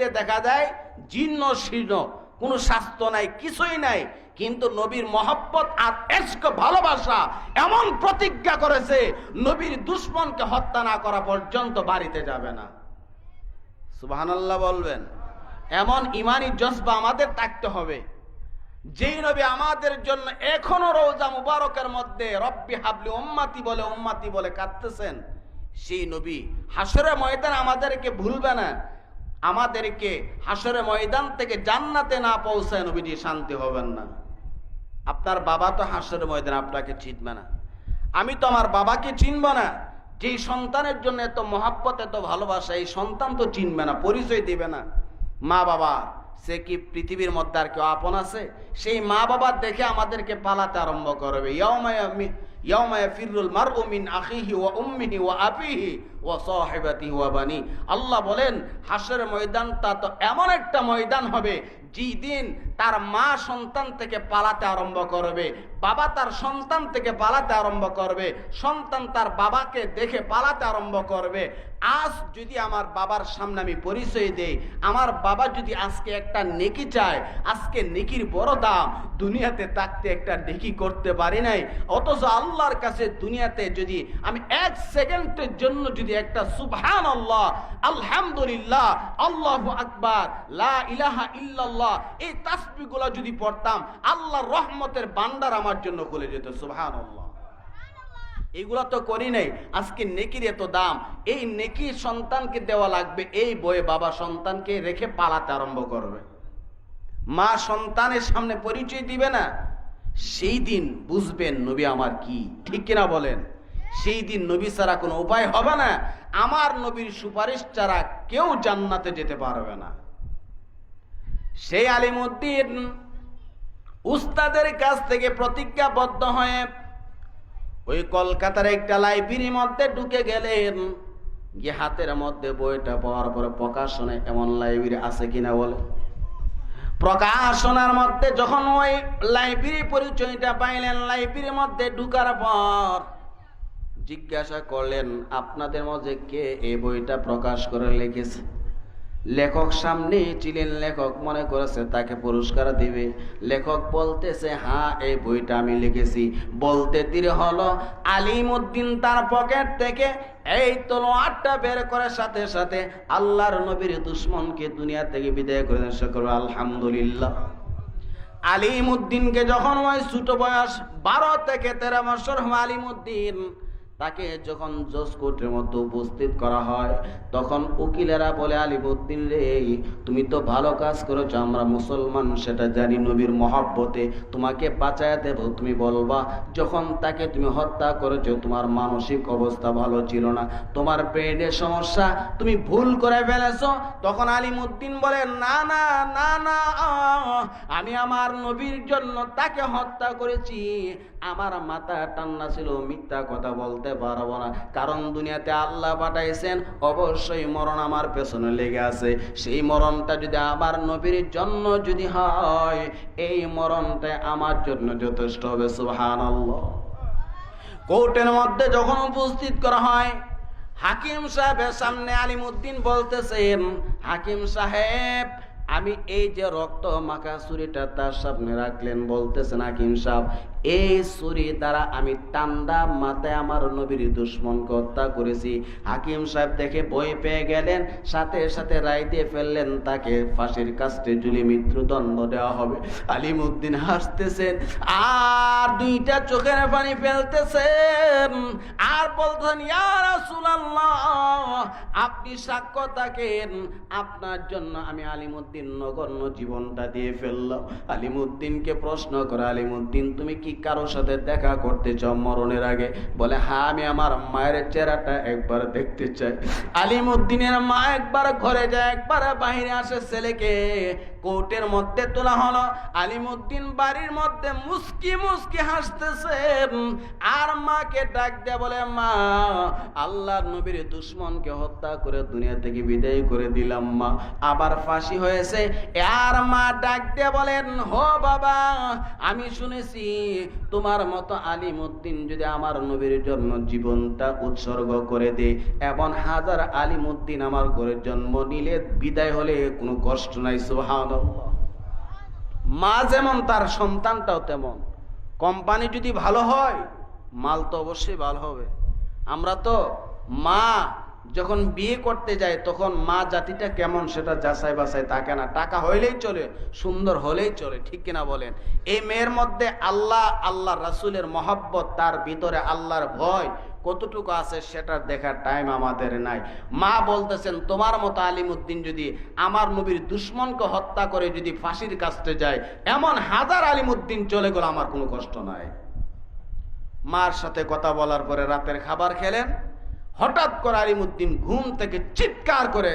দেখতে দেখা যায় জীর্ণ শীর্ণ। কোনো স্বাস্থ্য নাই, কিছুই নাই। কিন্তু নবীর মহব্বত আর এস্ক ভালোবাসা এমন প্রতিজ্ঞা করেছে, নবীর দুশ্মনকে হত্যা না করা পর্যন্ত বাড়িতে যাবে না। সুবহানাল্লাহ বলবেন, এমন ইমানি জজবা আমাদের থাকতে হবে। যেই নবী আমাদের জন্য এখনও রোজা মুবারকের মধ্যে রব্বি হাবলি উম্মাতি বলে উম্মাতি বলে কাঁদতেছেন, সেই নবী হাসরে ময়দান আমাদেরকে ভুলবে না। আমাদেরকে হাসরে ময়দান থেকে জান্নাতে না পৌঁছায় নবীজি শান্তি হবেন না। আপনার বাবা তো হাসরে ময়দান আপনাকে চিনবে না। আমি তো আমার বাবাকে চিনব না। যেই সন্তানের জন্য এত মহাব্বত, এত ভালোবাসা, এই সন্তান তো চিনবে না, পরিচয় দিবে না। মা বাবা, সে কি পৃথিবীর মধ্যে আর কেউ আপন আছে? সেই মা বাবার দেখে আমাদেরকে পালাতে আরম্ভ করবে। ইয়াউমায়া আল্লাহ বলেন হাসের ময়দানটা তো এমন একটা ময়দান হবে যেই দিন তার মা সন্তান থেকে পালাতে আরম্ভ করবে, বাবা তার সন্তান থেকে পালাতে আরম্ভ করবে, সন্তান তার বাবাকে দেখে পালাতে আরম্ভ করবে, আজ যদি আমার বাবার সামনে আমি পরিচয় দেই, আমার বাবা যদি আজকে একটা নেকি চায়, আজকে নেকির বড় দাম, দুনিয়াতে থাকতে একটা নেকি করতে পারি নাই, অথচ আল্লাহর কাছে দুনিয়াতে যদি আমি এক সেকেন্ডের জন্য যদি একটা সুবহান আল্লাহ আলহামদুলিল্লাহ, আল্লাহ আকবার, লা ইলাহা ইল্লাল্লাহ এই তাসবিগুলো যদি পড়তাম, আল্লাহর রহমতের বান্দার আমার জন্য খুলে যেত আল্লাহ এগুলো তো করি নাই, আজকে নেকির এত দাম, এই নেকি সন্তানকে দেওয়া লাগবে, এই বয়ে বাবা সন্তানকে রেখে পালাতে আরম্ভ করবে। মা সন্তানের সামনে পরিচয় দিবে না, সেই দিন বুঝবেন নবী আমার কি, ঠিক কিনা বলেন? সেই দিন নবী ছাড়া কোনো উপায় হবে না, আমার নবীর সুপারিশ ছাড়া কেউ জান্নাতে যেতে পারবে না। সেই আলিমুদ্দিন উস্তাদের কাছ থেকে প্রতিজ্ঞাবদ্ধ হয়ে ওই কলকাতার একটা লাইব্রেরির মধ্যে ঢুকে গেলেন। গিয়ে হাতের মধ্যে বইটা পাওয়ার পরে প্রকাশনে এমন লাইব্রেরি আছে কিনা বলে। প্রকাশনার মধ্যে যখন ওই লাইব্রেরি পরিচয়টা পাইলেন, লাইব্রেরির মধ্যে ঢুকার পর জিজ্ঞাসা করলেন, আপনাদের মধ্যে কে এই বইটা প্রকাশ করে লিখেছে? লেখক সামনে ছিলেন লেখক মনে করেছে, তাকে পুরস্কার দিবে। লেখক বলতেছে হ্যাঁ এই বইটা আমি লিখেছি। বলতে তীরে হলো, আলিমুদ্দিন তার পকেট থেকে এই তলোয়ারটা বের করার সাথে সাথে আল্লাহর নবীর দুশ্মনকে দুনিয়া থেকে বিদায় করে দেন। সকল আলহামদুলিল্লাহ। আলিমুদ্দিনকে যখন ওই ছোট বয়স বারো থেকে তেরো বছর আলিমুদ্দিন তাকে যখন জজ কোর্টের মধ্যে উপস্থিত করা হয়, তখন উকিলেরা বলে, আলিমুদ্দিন রে, তুমি তো ভালো কাজ করেছ, আমরা মুসলমান, সেটা জানি নবীর মহাব্বতে। তোমাকে বাঁচায় দেব, তুমি বলবা, যখন তাকে তুমি হত্যা করেছ, তোমার মানসিক অবস্থা ভালো ছিল না, তোমার ব্রেনের সমস্যা তুমি ভুল করে ফেলেছো। তখন আলিমুদ্দিন বলে, না না না না আমি আমার নবীর জন্য তাকে হত্যা করেছি আমার মাথা টান্না ছিল, মিথ্যা কথা বলতে পারব না। কারণ দুনিয়াতে আল্লাহ পাঠাইছেন, অবশ্যই মরণ আমার পেছনে লেগে আছে। সেই মরণটা যদি আমার নবীর জন্য যদি হয়, এই মরণটা আমার জন্য যথেষ্ট হবে সুহান কোর্টের মধ্যে যখন উপস্থিত করা হয়, হাকিম সাহেবের সামনে আলিমুদ্দিন বলতেছেন, হাকিম সাহেব, আমি এই যে রক্ত মাখা ছুরিটা তার সামনে রাখলেন, বলতেছেন হাকিম সাহেব। এই ছুরি দ্বারা আমি টান্ডা মাথায় আমার নবীর দুশ্মনকে হত্যা করেছি। হাকিম সাহেব দেখে বই পেয়ে গেলেন, সাথে সাথে রায় দিয়ে ফেললেন তাকে। ফাঁসির কাস্টে ঝুলি মৃত্যুদণ্ড দেওয়া হবে। আলিমুদ্দিন হাসতেছেন, আর দুইটা চোখের পানি ফেলতেছেন? আর বলতেন আপনি সাক্ষ্য থাকেন। আপনার জন্য আমি আলিমুদ্দিন নগণ্য জীবনটা দিয়ে ফেললাম। আলিমুদ্দিনকে প্রশ্ন করে, আলিমুদ্দিন, তুমি কি কারোর সাথে দেখা করতে চাও মরণের আগে? বলে হ্যাঁ আমি আমার মায়ের চেহারাটা একবার দেখতে চাই। আলিমুদ্দিনের মা একবার ঘরে যায়, একবার বাহিরে আসে ছেলেকে। কোর্টের মধ্যে তোলা হলো। আলিমুদ্দিন বাড়ির মধ্যে মুস্কি মুস্কি হাসতেছে। আর মাকে ডাক দেয়া বলে, মা, আল্লাহর নবীর দুশ্মনকে হত্যা করে দুনিয়া থেকে বিদায় করে দিলাম, মা। আবার ফাঁসি হয়েছে। আর মা ডাক দিয়ে বলেন, হো বাবা, আমি শুনেছি তোমার মতো আলিমুদ্দিন যদি আমার নবীর জন্য জীবনটা উৎসর্গ করে দে, এমন হাজার আলিমুদ্দিন আমার ঘরে জন্ম নিলে বিদায় হলে কোনো কষ্ট নাই সুবহানাল্লাহ মা যেমন তার সন্তানটাও তেমন। কোম্পানি যদি ভালো হয়, মাল তো অবশ্যই ভালো হবে। আমরা তো মা যখন বিয়ে করতে যায় তখন মা জাতিটা কেমন সেটা যাচাই বাছাই থাকে না। টাকা হইলেই চলে, সুন্দর হলেই চলে, ঠিক কিনা বলেন? এই মেয়ের মধ্যে আল্লাহ আল্লাহ রাসুলের মহব্বত, তার ভিতরে আল্লাহর ভয় কতটুকু আছে সেটা দেখার টাইম আমাদের নাই। মা বলতেছেন, তোমার মতো আলিমুদ্দিন যদি আমার নবীর দুশ্মনকে হত্যা করে যদি ফাঁসির কাছতে যায়, এমন হাজার আলিমুদ্দিন চলে গেল, আমার কোনো কষ্ট নাই। মার সাথে কথা বলার পরে রাতের খাবার খেলেন। হঠাৎ করে আলিমুদ্দিন ঘুম থেকে চিৎকার করে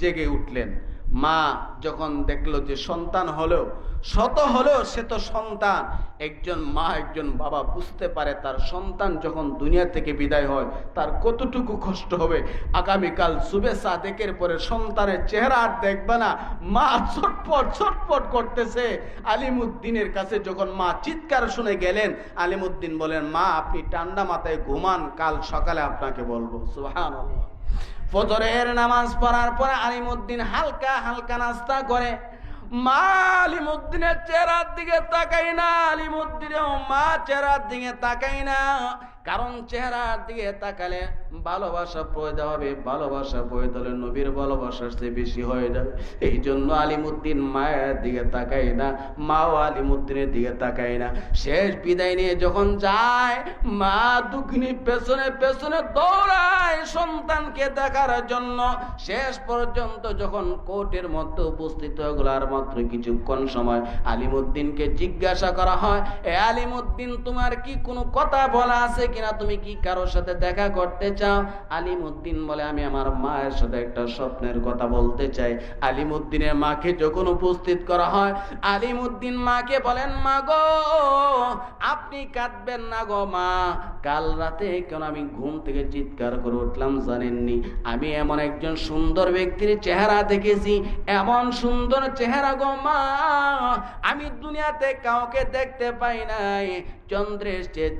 জেগে উঠলেন। মা যখন দেখল যে সন্তান হলেও শত হলেও সে তো সন্তান। একজন মা, একজন বাবা বুঝতে পারে তার সন্তান যখন দুনিয়া থেকে বিদায় হয়, তার কতটুকু কষ্ট হবে। আগামীকাল সুবে সাদেকের পরে সন্তানের চেহারা আর দেখবে না। মা ছটপট ছটপট করতেছে। আলিমুদ্দিনের কাছে যখন মা চিৎকার শুনে গেলেন, আলিমুদ্দিন বলেন, মা, আপনি ঠান্ডা মাথায় ঘুমান, কাল সকালে আপনাকে বলব। সুবহানাল্লাহ। ফজরের নামাজ পড়ার পরে আলিমুদ্দিন হালকা হালকা নাস্তা করে। মা আলিমুদ্দিনের চেহারার দিকে তাকাই না আলিমুদ্দিনের মা চেহারার দিকে তাকাই না, কারণ চেহারার দিকে তাকালে ভালোবাসা পয়দা হবে ভালোবাসা পয়দা হলে নবীর ভালোবাসার চেয়ে বেশি হয়ে যাবে এই জন্য আলিমুদ্দিন মায়ের দিকে তাকাই না, মাও আলিমুদ্দিনের দিকে তাকাই না। শেষ বিদায় নিয়ে যখন যায়, মা দুঃখিনী পেছনে পেছনে দৌড়ায় সন্তানকে দেখার জন্য। শেষ পর্যন্ত যখন কোর্টের মধ্যে উপস্থিত হয়ে গেল, আর মাত্র কিছুক্ষণ সময় আলিমুদ্দিনকে জিজ্ঞাসা করা হয়, এ আলিমুদ্দিন, তোমার কি কোনো কথা বলা আছে কিনা? তুমি কি কারোর সাথে দেখা করতে চাও আলিমুদ্দিন বলে, আমি আমার মায়ের সাথে একটা স্বপ্নের কথা বলতে চাই। আলিমুদ্দিনের মাকে যখন উপস্থিত করা হয়, আলিমুদ্দিন মাকে বলেন, মা গো, আপনি কাঁদবেন না গো মা। কাল রাতে কেন আমি ঘুম থেকে চিৎকার করে উঠলাম জানেননি? আমি এমন একজন সুন্দর ব্যক্তির চেহারা দেখেছি, এমন সুন্দর চেহারা গো মা। আমি দুনিয়াতে কাউকে দেখতে পাই নাই। চন্দ্রের চেয়ে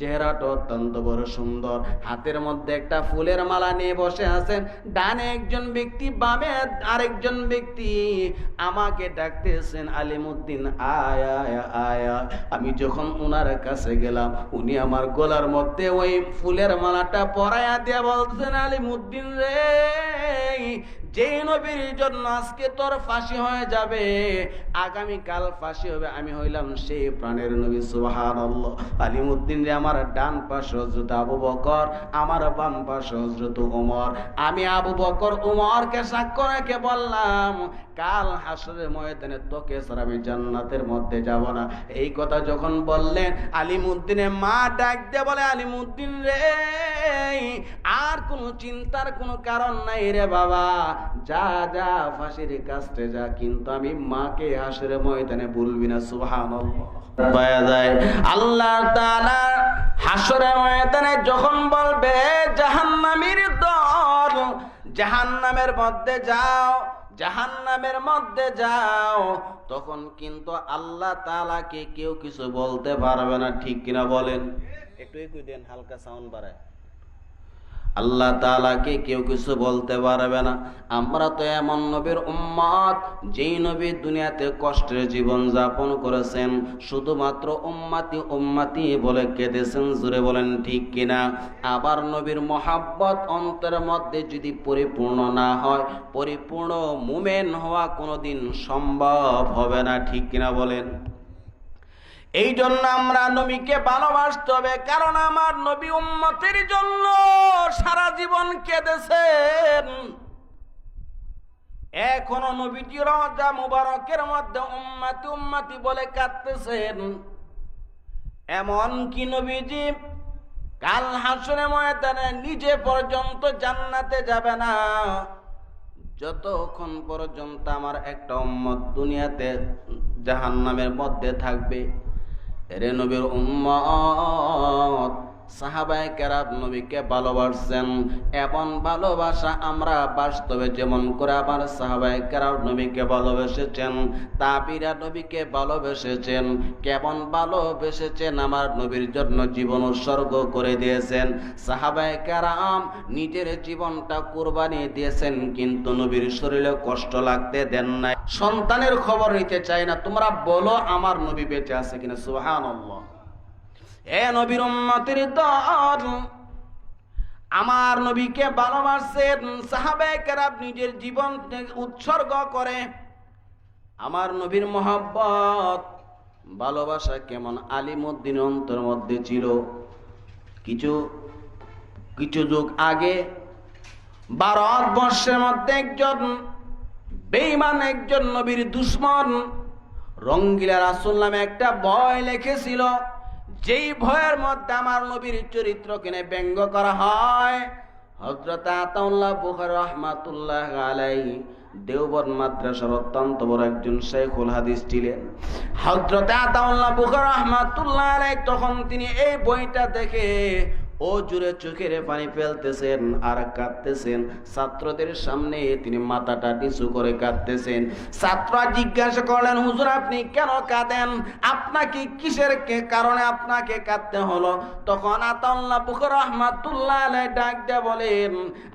চেহারাটা অত্যন্ত বড় সুন্দর। হাতের মধ্যে একটা ফুলের মালা নিয়ে বসে আছেন। ডানে একজন ব্যক্তি, বামে আরেকজন ব্যক্তি। আমাকে ডাকতেছেন, আলিমুদ্দিন, আয়া আয়া আমি যখন ওনার কাছে গেলাম, উনি আমার গলার মধ্যে ওই ফুলের মালাটা পরাইয়া দিয়া বলছেন আলিমুদ্দিন রে যে নবীর জন্য আজকে তোর ফাঁসি হয়ে যাবে আগামী কাল ফাঁসি হবে, আমি হইলাম সেই প্রাণের নবী, সুবহানাল্লাহ। আলিমুদ্দিন রে, আমার ডান পাশে হযরত আবু বকর, আমার বাম পাশে হযরত ওমর আমি আবু বকর ওমরকে সাক্ষ্য রেখে বললাম, কাল হাসরের ময়দানে তোকে ছাড়া আমি জান্নাতের মধ্যে যাব না। এই কথা যখন বললেন আলিমুদ্দিনের মা ডাক দিয়ে বলে, আলিমুদ্দিন রে, আর কোনো চিন্তার কোনো কারণ নাই রে বাবা। যা যা, ফাঁসির যা, কিন্তু আমি মাকে হাসরে ময়দানে বলবি না যায়, আল্লাহ তাআলা ময়দানে যখন বলবে, জাহান্নামীর দল, জাহান্নামের মধ্যে যাও, জাহান্নামের মধ্যে যাও, তখন কিন্তু আল্লাহ তাআলাকে কেউ কিছু বলতে পারবে না, ঠিক কিনা বলেন? একটু একটু দেন, হালকা সাউন্ড বাড়ায়। আল্লাহ তাআলাকে কেউ কিছু বলতে পারবে না। আমরা তো এমন নবীর উম্মত, যেই নবী দুনিয়াতে কষ্টের জীবন যাপন করেছেন। শুধুমাত্র উম্মাতি উম্মাতি বলে কেঁদেছেন জুড়ে বলেন ঠিক কিনা? আবার নবীর মহাব্বত অন্তরের মধ্যে যদি পরিপূর্ণ না হয়, পরিপূর্ণ মুমেন হওয়া কোনোদিন সম্ভব হবে না, ঠিক কিনা বলেন? এই জন্য আমরা নবীকে ভালোবাসতে হবে, কারণ আমার নবী উম্মতের জন্য সারা জীবন কেঁদেছেন। এখনও নবীজি রজা মুবারকের মধ্যে উম্মাতি উম্মাতি বলে কাঁদতেছেন। এমন কি নবীজি কাল হাসনে ময়দানে নিজে পর্যন্ত জান্নাতে যাবে না। যতক্ষণ পর্যন্ত আমার একটা উম্মত দুনিয়াতে জাহান্নামের মধ্যে থাকবে রে নবীর উম্মত। সাহাবায়ে কেরাম নবীকে ভালোবাসছেন। এমন ভালোবাসা আমরা বাস্তবে যেমন করে আমার সাহাবায়ে কেরাম নবীকে ভালোবেসেছেন, তাবিরা নবীকে ভালোবেসেছেন, কেমন ভালোবেসেছেন আমার নবীর জন্য জীবন উৎসর্গ করে দিয়েছেন। সাহাবায়ে কেরাম নিজের জীবনটা কোরবানি দিয়েছেন, কিন্তু নবীর শরীরে কষ্ট লাগতে দেন নাই। সন্তানের খবর নিতে চাই না, তোমরা বলো আমার নবী বেঁচে আছে কিনা? সুবহানাল্লাহ। এ নবীর দল। আমার নবীকে ভালোবাসেন সাহাবে কেরাব নিজের জীবন উৎসর্গ করে। আমার নবীর মহব্বত, ভালোবাসা কেমন আলিমুদ্দিন অন্তর মধ্যে ছিল। কিছু কিছু যুগ আগে ভারতবর্ষের মধ্যে একজন বেইমান একজন নবীর দুশ্মন রঙ্গিলা রাসুল নামে একটা বই লিখেছিল। যেই ভয়ের মধ্যে আমার নবীর চরিত্র কিনে ব্যঙ্গ করা হয় হজরত আতাউল্লাহ বুখার রহমাতুল্লাহ আলাই দেওবর মাদ্রাসার অত্যন্ত বড় একজন শেখুল হাদিস ছিলেন। হজরত আতাউল্লাহ বুখার রহমাতুল্লাহ আলাই তখন তিনি এই বইটা দেখে ও জুড়ে চোখের পানি ফেলতেছেন আর কাঁদতেছেন। ছাত্রদের সামনে তিনি মাথাটা নিচু করে কাঁদতেছেন। ছাত্ররা জিজ্ঞাসা করলেন, হুজুর, আপনি কেন কাঁদেন? আপনাকে কিসের কারণে আপনাকে কাঁদতে হলো? তখন আতাল্লাহ বুখর রহমাতুল্লাহ ডাক দিয়ে বলেন,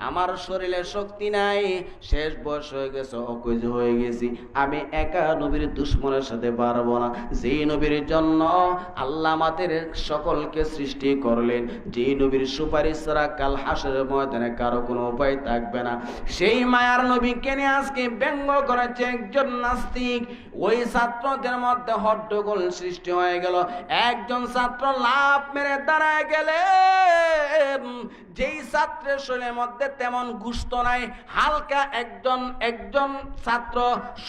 আমার শরীরে শক্তি নাই, শেষ বয়স হয়ে গেছে, অকুজ হয়ে গেছি। আমি একা নবীর দুশ্মনের সাথে পারব না। যেই নবীর জন্য আল্লাহ আমাদের সকলকে সৃষ্টি করলেন, যেই নবীর সুপারিশ ছাড়া কাল হাসের ময়দানে কারও কোনো উপায় থাকবে না। সেই মায়ার নবীকে নিয়ে আজকে ব্যঙ্গ করেছে একজন নাস্তিক। ওই ছাত্রদের মধ্যে হট্টগোল সৃষ্টি হয়ে গেল। একজন ছাত্র লাভ মেরে দাঁড়ায় গেলে, যেই ছাত্রের শরীরের মধ্যে তেমন গুস্ত নাই, হালকা একজন একজন ছাত্র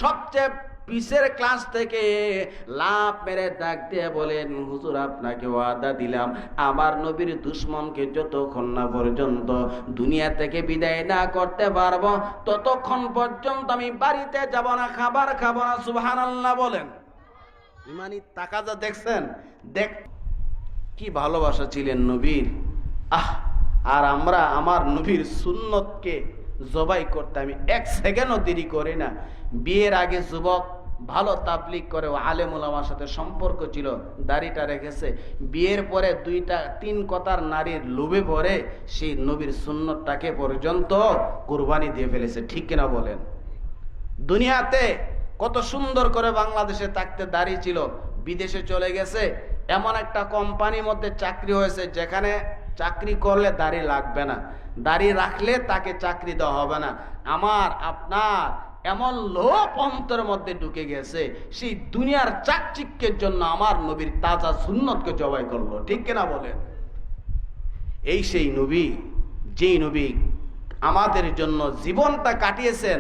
সবচেয়ে পিসের ক্লাস থেকে লাভ মেরে ডাক দিয়ে বলেন, হুজুর, আপনাকে ওয়াদা দিলাম। আমার নবীর দুশ্মনকে যতক্ষণ না পর্যন্ত দুনিয়া থেকে বিদায় না করতে পারব, ততক্ষণ পর্যন্ত আমি বাড়িতে যাব না, খাবার খাব না। সুবহান আল্লাহ বলেন। ইমানি তাকাজা দেখছেন? দেখ, কি ভালোবাসা ছিলেন নবীর। আহ, আর আমরা আমার নবীর সুন্নতকে জবাই করতে আমি এক সেকেন্ডও দেরি করি না। বিয়ের আগে যুবক ভালো তাবলিক করে ও আলেমুল আমার সাথে সম্পর্ক ছিল, দাড়িটা রেখেছে। বিয়ের পরে দুইটা, তিন কথার নারীর লোভে পরে সেই নবীর সুন্নতটাকে পর্যন্ত কোরবানি দিয়ে ফেলেছে। ঠিক কিনা বলেন? দুনিয়াতে কত সুন্দর করে বাংলাদেশে থাকতে দাঁড়িয়ে ছিল, বিদেশে চলে গেছে, এমন একটা কোম্পানির মধ্যে চাকরি হয়েছে যেখানে চাকরি করলে দাড়ি লাগবে না। দাড়ি রাখলে তাকে চাকরি দেওয়া হবে না। আমার, আপনার এমন লোভ অন্তরের মধ্যে ঢুকে গেছে, সেই দুনিয়ার চাকচিক্যের জন্য আমার নবীর তাজা সুন্নতকে জবাই করল। ঠিক কিনা বলেন? এই সেই নবী, যেই নবী আমাদের জন্য জীবনটা কাটিয়েছেন,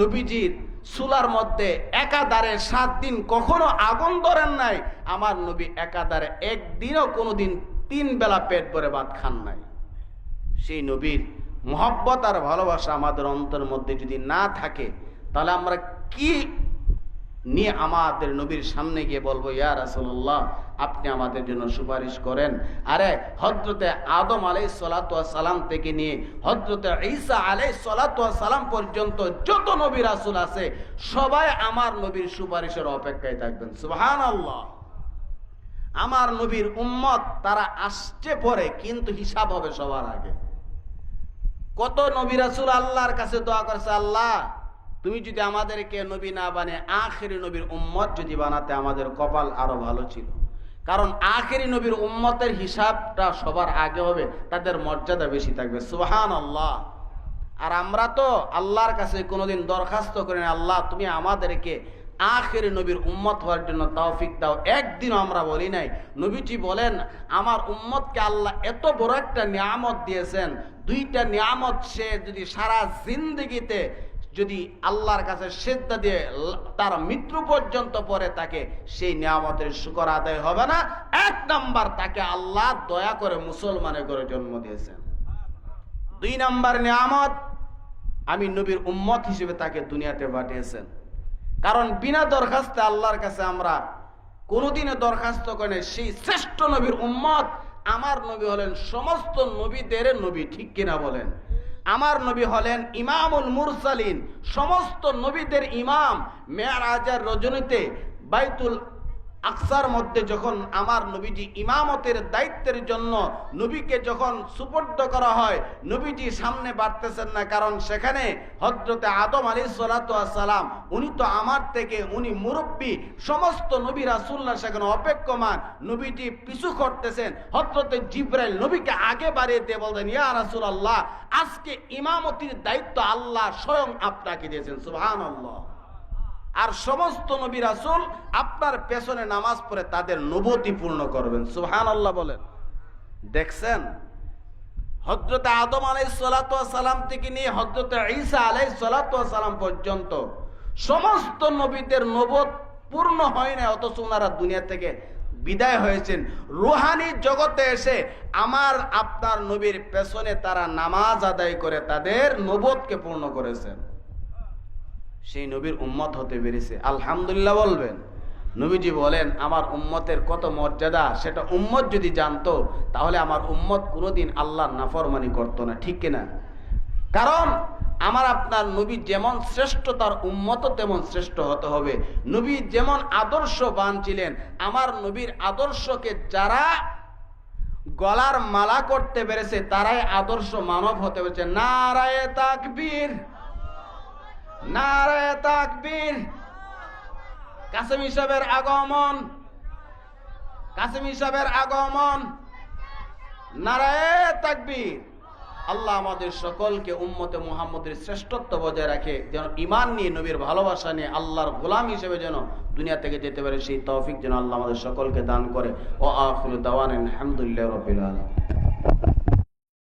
নবীজির চুলার মধ্যে একাধারে সাত দিন কখনো আগুন ধরেন নাই, আমার নবী একাধারে একদিনও কোনোদিন তিন বেলা পেট ভরে ভাত খান নাই। সেই নবীর মহব্বত আর ভালোবাসা আমাদের অন্তরের মধ্যে যদি না থাকে তাহলে আমরা কি নিয়ে আমাদের নবীর সামনে গিয়ে বলব, ইয়া রাসূলুল্লাহ, আপনি আমাদের জন্য সুপারিশ করেন। আরে হজরতে আদম আলাই সালাম থেকে নিয়ে হজরতে ঈসা আলাই সালাম পর্যন্ত যত নবী রাসূল আছে, সবাই আমার নবীর সুপারিশের অপেক্ষায় থাকবেন। সুহান আল্লাহ আমার নবীর উম্মত, তারা আসছে পরে, কিন্তু হিসাব হবে সবার আগে। কত নবী রাসূল আল্লাহর কাছে দোয়া করেছে, আল্লাহ তুমি যদি আমাদেরকে নবী না বানে আখেরি নবীর উম্মত যদি বানাতে, আমাদের কপাল আরও ভালো ছিল। কারণ আখেরি নবীর উম্মতের হিসাবটা সবার আগে হবে, তাদের মর্যাদা বেশি থাকবে। সুহান আল্লাহ আর আমরা তো আল্লাহর কাছে কোনোদিন দরখাস্ত করি না আল্লাহ তুমি আমাদেরকে আখেরি নবীর উম্মত হওয়ার জন্য তৌফিক দাও। একদিন আমরা বলি নাই, নবীজি বলেন, আমার উম্মতকে আল্লাহ এত বড় একটা নিয়ামত দিয়েছেন, দুইটা নিয়ামত সে যদি সারা জিন্দগিতে যদি আল্লাহর কাছে সেদ্ধা দিয়ে তার মৃত্যু পর্যন্ত পরে তাকে সেই নিয়ামতের শুকর আদায় হবে না। এক নাম্বার তাকে আল্লাহ দয়া করে মুসলমানের করে জন্ম দিয়েছেন। দুই নাম্বার নিয়ামত, আমি নবীর উম্মত হিসেবে তাকে দুনিয়াতে পাঠিয়েছেন। কারণ বিনা দরখাস্তে আল্লাহর কাছে আমরা কোনোদিনে দরখাস্ত করেন সেই শ্রেষ্ঠ নবীর উম্মত আমার নবী হলেন, সমস্ত নবীদের নবী, ঠিক কিনা বলেন? আমার নবী হলেন ইমামুল মুরসালিন। সমস্ত নবীদের ইমাম মেয়ার রজনীতে বাইতুল আকসার মধ্যে যখন আমার নবীজি ইমামতের দায়িত্বের জন্য নবীকে যখন সুপর্দ করা হয়, নবীজি সামনে বাড়তেছেন না, কারণ সেখানে হজরতে আদম আলী সালাম, উনি তো আমার থেকে, উনি মুরব্বী, সমস্ত নবী রাসুল্লাহ সেখানে অপেক্ষমান, নবীজি পিছু করতেছেন। হজরতে জিব্রাইল নবীকে আগে বাড়িয়ে দিয়ে বলতেন, ইয়া রাসুল আল্লাহ আজকে ইমামতির দায়িত্ব আল্লাহ স্বয়ং আপনাকে দিয়েছেন সুবহান আল্লাহ আর সমস্ত নবী রাসুল আপনার পেছনে নামাজ পড়ে তাদের নবতি পূর্ণ করবেন। সুহান আল্লাহ বলেন। দেখছেন? হজরতে আদম আলাই সালাম থেকে নিয়ে হজরতে ঈসা আলাই সালাম পর্যন্ত সমস্ত নবীদের নবত পূর্ণ হয় না অথচ ওনারা দুনিয়া থেকে বিদায় হয়েছেন। রুহানি জগতে এসে আমার, আপনার নবীর পেছনে তারা নামাজ আদায় করে তাদের নবতকে পূর্ণ করেছেন। সেই নবীর উম্মত হতে পেরেছে। আলহামদুলিল্লাহ বলবেন, নবীজি বলেন, আমার উম্মতের কত মর্যাদা, সেটা উম্মত যদি জানতো, তাহলে আমার উম্মত কোনোদিন আল্লাহর নাফরমানি করতো না। ঠিক কিনা? কারণ, আমার আপনার নবী যেমন শ্রেষ্ঠ, তার উম্মত তেমন শ্রেষ্ঠ হতে হবে। নবী যেমন আদর্শবান ছিলেন, আমার নবীর আদর্শকে যারা গলার মালা করতে পেরেছে, তারাই আদর্শ মানব হতে পেরেছে। নারায় তাকবীর। নারায় তাকবীর। কাসেম হিসাবের আগমন। কাসেম হিসাবের আগমন। নারায় তাকবীর। আল্লাহ আমাদের সকলকে উম্মতে মুহাম্মদের শ্রেষ্ঠত্ব বজায় রাখে, যেন ইমান নিয়ে, নবীর ভালোবাসা নিয়ে, আল্লাহর গোলাম হিসেবে যেন দুনিয়া থেকে যেতে পারে, সেই তৌফিক যেন আল্লাহ আমাদের সকলকে দান করে। ও আখরু দাওয়ান আলহামদুলিল্লাহ রবিল আলম